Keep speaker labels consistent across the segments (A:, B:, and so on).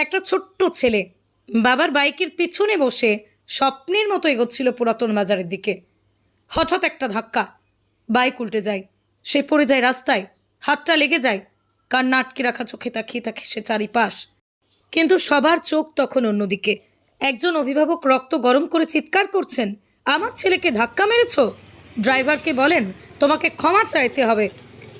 A: একটা ছোট্ট ছেলে। বাবার বাইকের পিছনে বসে স্বপ্নের মতো এগোচ্ছিল পুরাতন বাজারের দিকে। হঠাৎ একটা ধাক্কা। বাইক উল্টে যায়। সে পড়ে যায় রাস্তায়। হাতটা লেগে যায়। কান্না আটকে রাখা চোখে তাকিয়ে থাকে সে চারিপাশ। কিন্তু সবার চোখ তখন অন্যদিকে। একজন অভিভাবক রক্ত গরম করে চিৎকার করছেন, আমার ছেলেকে ধাক্কা মেরেছ? ড্রাইভারকে বলেন, তোমাকে ক্ষমা চাইতে হবে।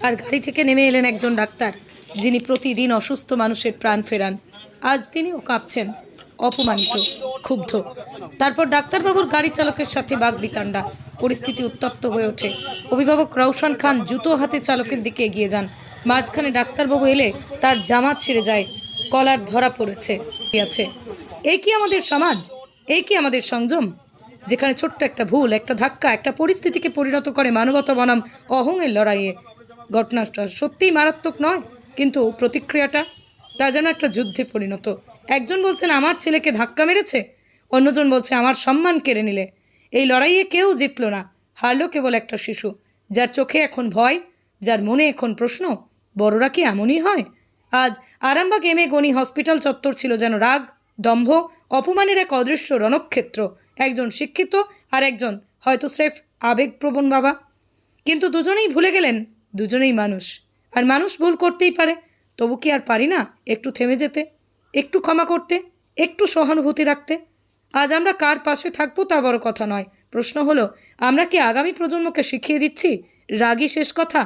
A: আর গাড়ি থেকে নেমে এলেন একজন ডাক্তার। যিনি প্রতিদিন অসুস্থ মানুষের প্রাণ ফেরান, আজ তিনিও কাঁপছেন, অপমানিত, ক্ষুব্ধ। তারপর ডাক্তারবাবুর গাড়ি চালকের সাথে বাঘ বিতান্ডা পরিস্থিতি উত্তপ্ত হয়ে ওঠে। অভিভাবক রওশন খান জুতো হাতে চালকের দিকে এগিয়ে যান। মাঝখানে ডাক্তারবাবু এলে তার জামা ছিঁড়ে যায়, কলার ধরা পড়েছে, আছে। এই কি আমাদের সমাজ? এই কি আমাদের সংযম? যেখানে ছোট্ট একটা ভুল, একটা ধাক্কা, একটা পরিস্থিতিকে পরিণত করে মানবতা বনাম অহংয়ের লড়াইয়ে। ঘটনাটা সত্যিই মারাত্মক নয়। কিন্তু প্রতিক্রিয়াটা তা যেন একটা যুদ্ধে পরিণত। একজন বলছেন, আমার ছেলেকে ধাক্কা মেরেছে? অন্যজন বলছে, আমার সম্মান কেড়ে নিলে। এই লড়াইয়ে কেউ জিতল না। হারলো কেবল একটা শিশু। যার চোখে এখন ভয়, যার মনে এখন প্রশ্ন, বড়রা কি এমনই হয়? আজ Arambagh M A Gani hospital চত্বর ছিল যেন রাগ, দম্ভ, অপমানের এক অদৃশ্য রণক্ষেত্র। একজন শিক্ষিত আর একজন হয়তো স্রেফ আবেগপ্রবণ বাবা। কিন্তু দুজনেই ভুলে গেলেন, দুজনেই মানুষ। আর মানুষ ভুল করতেই পারে। তবু কি আর পারি না একটু থেমে যেতে, একটু ক্ষমা করতে, একটু সহানুভূতি রাখতে? আজ আমরা কার পাশে থাকব তা বড় কথা নয়। প্রশ্ন হলো, আমরা কি আগামী প্রজন্মকে শিখিয়ে দিচ্ছি রাগই শেষ কথা?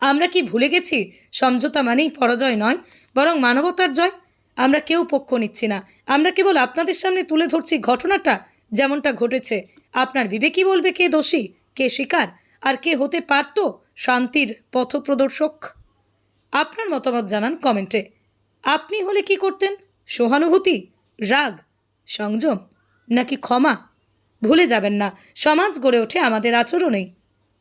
A: আমরা কি ভুলে গেছি সমঝোতা মানেই পরাজয় নয়, বরং মানবতার জয়? আমরা কেউ পক্ষ নিচ্ছি না। আমরা কেবল আপনাদের সামনে তুলে ধরছি ঘটনাটা, যেমনটা ঘটেছে। আপনার বিবেকই বলবে কে দোষী, কে শিকার, আর কে হতে পারত? শান্তির পথপ্রদর্শক আপনার মতামত জানান কমেন্টে। আপনি হলে কি করতেন? সহানুভূতি রাগ সংযম নাকি ক্ষমা? ভুলে যাবেন না সমাজ গড়ে ওঠে আমাদের আচরণেই।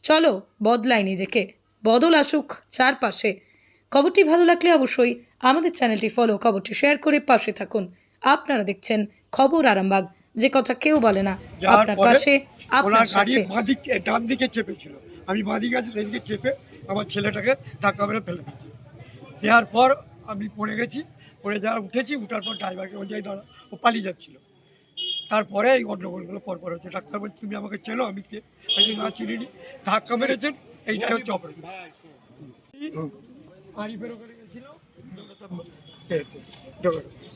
A: চলো বদলাই নিজেকে। বদল আসুক চারপাশে। খবরটি ভালো লাগলে অবশ্যই আমাদের চ্যানেলটি ফলো খবরটি শেয়ার করে পাশে থাকুন। আপনারা দেখছেন খবর আরামবাগ যে কথা কেউ বলে না। আপনার পাশে আপনার সাথে।
B: ডান দিকে চেপেছিল। আমি বাঁ দিকে আছি সেদিকে চেপে আমার ছেলেটাকে ধাক্কা মেরে ফেলে দিয়েছি। দেওয়ার পর আমি পড়ে গেছি পড়ে যাওয়ার উঠেছি উঠার পর ড্রাইভারকে বলছি এই দাঁড়া ও পালিয়ে যাচ্ছিল। তারপরে এই গণ্ডগোলগুলো পরপর হচ্ছে ডাক্তার বলছে তুমি আমাকে চেনো আমি কে? আমি না চিনিনি। ধাক্কা মেরেছেন এইটাই হচ্ছে অপারেশন বাড়ি বেরো করে গেছিল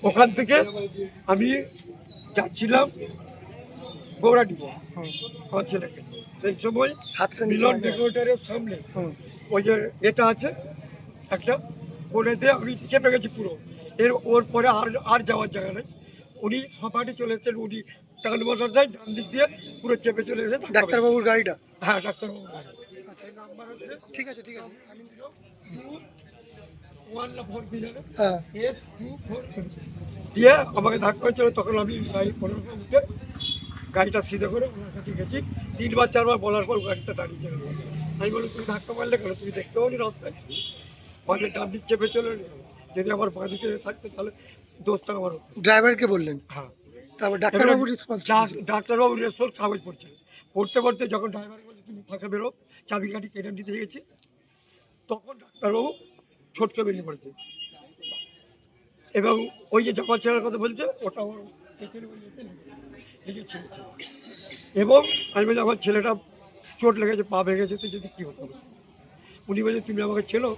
B: ওখান থেকে আমি যাচ্ছিলাম গৌরাটি আমার ছেলেকে। সেই সময় মিলন ডেকোরেটারের সামনে ওই যে এটা আছে একটা বলে দিয়ে আমি চেপে গেছি পুরো। এর ওর পরে আর আর যাওয়ার জায়গা নেই। উনি সপাটি চলে এসেছেন উনি টান মোটর দেয় ডান দিক দিয়ে পুরো চেপে চলে এসেছেন।
C: ডাক্তারবাবুর গাড়িটা?
B: হ্যাঁ ডাক্তারবাবু গাড়ি।
C: আচ্ছা।
B: নাম্বার হচ্ছে
C: ঠিক আছে ঠিক আছে।
B: কি
C: হ্যাঁ।
B: দিয়ে আমাকে ধাক্কা হচ্ছিল তখন আমি গাড়ি রকম উঠে গাড়িটা সিধে করে ওনার কাছে গেছি। তিনবার চারবার বলার পর গাড়িটা দাঁড়িয়ে চলে গেল। আমি বলি তুমি ধাক্কা মারলে কেন? তুমি দেখতে পাবি রাস্তায়। মানে ডান দিক চেপে চলে। যদি আমার বাঁ দিকে থাকতো তাহলে দোষটা আমার
C: ড্রাইভারকে বললেন?
B: হ্যাঁ।
C: তারপর ডাক্তারবাবু রেসপন্স
B: ডাক্তারবাবু রেসপন্স কাগজ পড়ছে। পড়তে পড়তে যখন ড্রাইভার বলছে তুমি ফাঁকা বেরো চাবি কাঠি কেটে দিতে গেছি। তখন ডাক্তারবাবু ছোটকে বেরিয়ে পড়েছে। এবং ওই যে জামা ছেঁড়ার কথা বলছে ওটা আমার এবং আমি বলছি আমার ছেলেটা চোট লেগেছে পা ভেঙে যেতে যদি কী হতো? উনি বলছে তুমি আমাকে চেনো?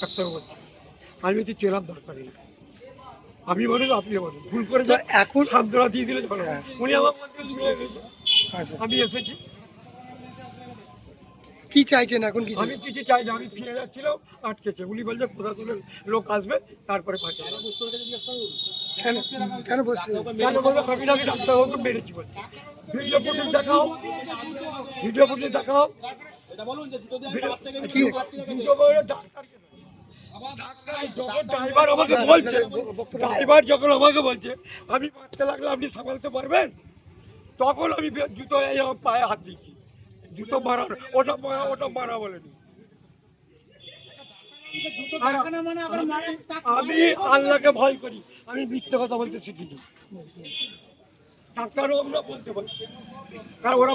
B: ডাক্তারবাবু বলছে আমি বলছি চেনার দরকার নেই আমি বলি আপনি বলুন। ভুল করে যা
C: এখন
B: সান্ত্বনা দিয়ে দিলে ভালো উনি আমার মধ্যে
C: আচ্ছা।
B: আমি এসেছি।
C: কি চাইছেন এখন কি
B: আমি কিছু চাই না আমি ফিরে যাচ্ছিলাম আটকেছে। উনি বলছে প্রশাসনের লোক আসবে তারপরে পাঠাবে
C: কেন কেন বসে?
B: ভিডিও ফুটেজ দেখাও। ভিডিও ফুটেজ দেখাও। ড্রাইভার আমাকে বলছে। ড্রাইভার যখন আমাকে বলছে আমি বাঁচতে লাগলে আপনি সামালতে পারবেন তখন আমি জুতো পায়ে হাত দিয়েছি। জুতো মারা ওটা মারা ওটা মারা বলেনি। আমি- আল্লাহকে ভয় করি। আমি মিথ্যে কথা বলতে ডাক্তারও আমরা বলতে পারি। কারণ ওরা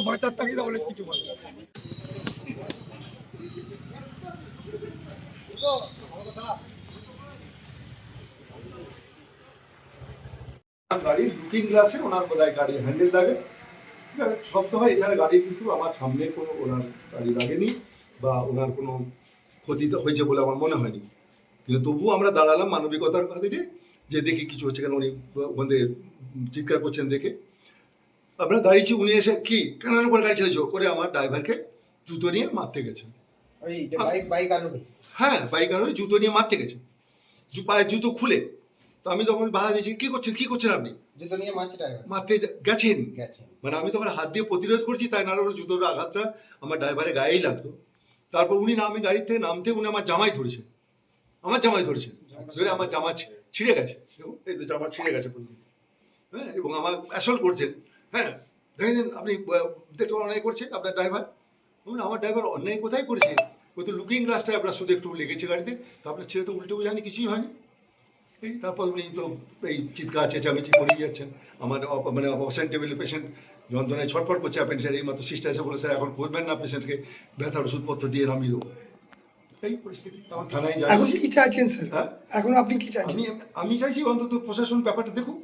B: অনেক কিছু বলে।
D: গাড়ির লুকিং গ্লাসে ওনার হ্যান্ডেল লাগে? ঠিক সব সময় এছাড়া গাড়ি কিন্তু আমার সামনে কোনো ওনার গাড়ি লাগেনি বা ওনার কোনো ক্ষতি তো হয়েছে বলে আমার মনে হয়নি। কিন্তু তবুও আমরা দাঁড়ালাম মানবিকতার খাতিরে যে দেখি কিছু হচ্ছে কেন উনি ওখান চিৎকার করছেন দেখে। আমরা দাঁড়িয়েছি উনি এসে কি কেন করে গাড়ি ছেড়েছো? করে আমার ড্রাইভারকে জুতো নিয়ে মারতে গেছেন। হ্যাঁ বাইক আরোহী জুতো নিয়ে মারতে গেছে পায়ের জুতো খুলে। তো আমি তখন বাধা দিয়েছি কি করছেন কি করছেন আপনি?
E: জুতো নিয়ে ড্রাইভার।
D: মারতে গেছেন।
E: গেছে
D: মানে আমি তখন হাত দিয়ে প্রতিরোধ করছি তাই নাহলে ওর জুতোর আঘাতটা আমার ড্রাইভারের গায়েই লাগতো। তারপর উনি না আমি গাড়ি থেকে নামতে উনি আমার জামাই ধরেছেন। আমার জামাই ধরেছেন। ধরে আমার জামা ছিঁড়ে গেছে। এই তো জামা ছিঁড়ে গেছে। হ্যাঁ এবং আমার অ্যাসল করছেন। হ্যাঁ দেখেছেন আপনি দেখতে অন্যায় করছে আপনার ড্রাইভার বলুন আমার ড্রাইভার অন্যায় কোথায় করেছে? ও তো লুকিং গ্লাসটায় আপনার শুধু একটু লেগেছে গাড়িতে। তো আপনার ছেলে তো উল্টেও জানি কিছুই হয়নি। এই তারপর উনি তো এই চিৎকার চেঁচামেচি করেই যাচ্ছেন। আমার মানে অপারেশন টেবিলে পেশেন্ট যন্ত্রণায় ছটফট করছে অ্যাপেন্ডিক্সের এই মাত্র সিস্টার এসে বলে স্যার এখন করবেন না পেশেন্টকে ব্যথার ওষুধপত্র দিয়ে নামিয়ে দেবো। এই পরিস্থিতি তখন থানায়
C: এখন কি চাইছেন স্যার?
D: হ্যাঁ?
C: এখন আপনি কি চাইছেন?
D: আমি আমি চাইছি অন্তত প্রশাসন ব্যাপারটা দেখুক।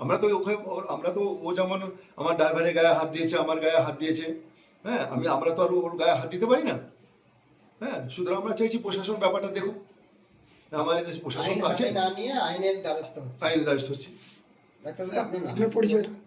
D: আমরা তো ওখানে আমরা তো ও যেমন আমার ড্রাইভারের গায়ে হাত দিয়েছে আমার গায়ে হাত দিয়েছে। হ্যাঁ আমি আমরা তো আর ওর গায়ে হাত দিতে পারি না। হ্যাঁ সুতরাং আমরা চাইছি প্রশাসন ব্যাপারটা দেখুক। আমাদের দেশে প্রশাসন
E: আইন
D: আছে।
E: না নিয়ে আইনের দ্বারস্থ হচ্ছে।
D: আইনের দ্বারস্থ হচ্ছে।
E: আপনি
C: আপনার পরিচয়টা?